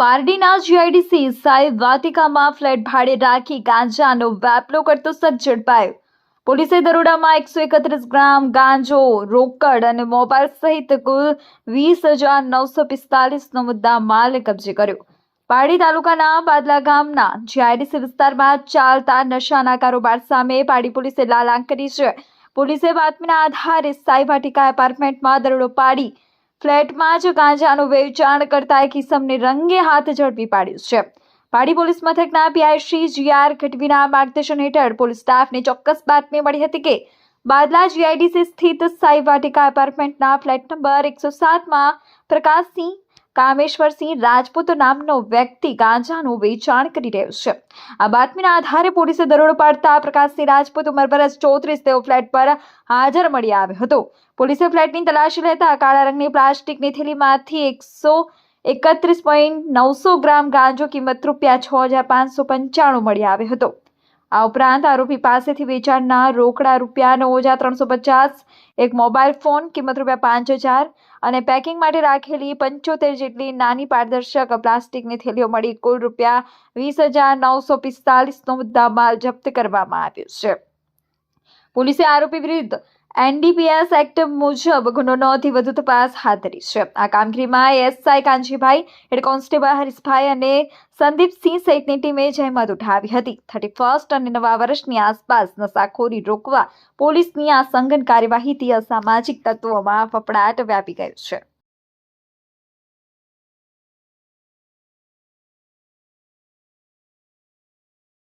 પારડીના GIDC સાહેબ વાટિકામાં flat ભાડે રાખી ગાંજાનો વેપલો કરતો શખ્સ ઝડપાયો પોલીસે દરોડામાં એકસો એકત્રીસ ગ્રામ ગાંજો, રોકડ અને મોબાઈલ સહિત કુલ વીસ હજાર નવસો પિસ્તાલીસનો મુદ્દા માલ કબજે કર્યો. પારડી તાલુકાના બાદલા ગામના જીઆઈડીસી વિસ્તારમાં ચાલતા નશાના કારોબાર સામે પારડી પોલીસે લાલાંક કરી છે. પોલીસે બાતમીના આધારે સાઈ વાટિકા એપાર્ટમેન્ટમાં દરોડો પાડી ફ્લેટમાં જ ગાંજાનું વેચાણ કરતા એક ઇસમને રંગે હાથ ઝડપી પાડ્યું છે. પાડી પોલીસ મથકના પીઆઈ શ્રી જીઆર ખટવીના માર્ગદર્શન હેઠળ પોલીસ સ્ટાફને ચોક્કસ બાતમી મળી હતી કે બાદલા જીઆઈડીસી સ્થિત સાઈ વાટિકા એપાર્ટમેન્ટના ફ્લેટ નંબર એકસો સાતમાં પ્રકાશસિંહ કામેશ્વરસિંહ રાજપૂત નામનો વ્યક્તિ ગાંજાનું વેચાણ કરી રહ્યો છે. આ બાતમીના આધારે પોલીસે દરોડો પાડતા પ્રકાશસિંહ રાજપૂત, ઉંમર ચોત્રીસ તેઓ ફ્લેટ પર હાજર મળી આવ્યો હતો. પોલીસે ફ્લેટની તલાશી લેતા કાળા રંગની પ્લાસ્ટિકની થેલીમાંથી એકસો એકત્રીસ પોઈન્ટ નવસો ગ્રામ ગાંજો કિંમત રૂપિયા છ હજાર પાંચસો પંચાણું મળી આવ્યો હતો. આ ઉપરાંત આરોપી પાસેથી વેચાણના રોકડા રૂપિયા નવ હજાર ત્રણસો પચાસ, એક મોબાઈલ ફોન કિંમત રૂપિયા પાંચ હજાર અને પેકિંગ માટે રાખેલી પંચોતેર જેટલી નાની પારદર્શક પ્લાસ્ટિકની થેલીઓ મળી કુલ રૂપિયા વીસ હજાર નવસો પિસ્તાલીસનો મુદ્દામાલ જપ્ત કરવામાં આવ્યો છે. પોલીસે આરોપી વિરુદ્ધ એનડીપીએસ એક્ટ મુજબ ગુનો નોંધી વધુ તપાસ હાથ ધરી છે. આ કામગીરીમાં SI Kanjibhai head constable Harishbhai અને સંદીપસિંહ સહિતની ટીમે જહેમત ઉઠાવી હતી. થર્ટી ફર્સ્ટ અને નવા વર્ષની આસપાસ નશાખોરી રોકવા પોલીસની આ સંગન કાર્યવાહીથી અસામાજિક તત્વોમાં ફફડાટ વ્યાપી ગયો છે.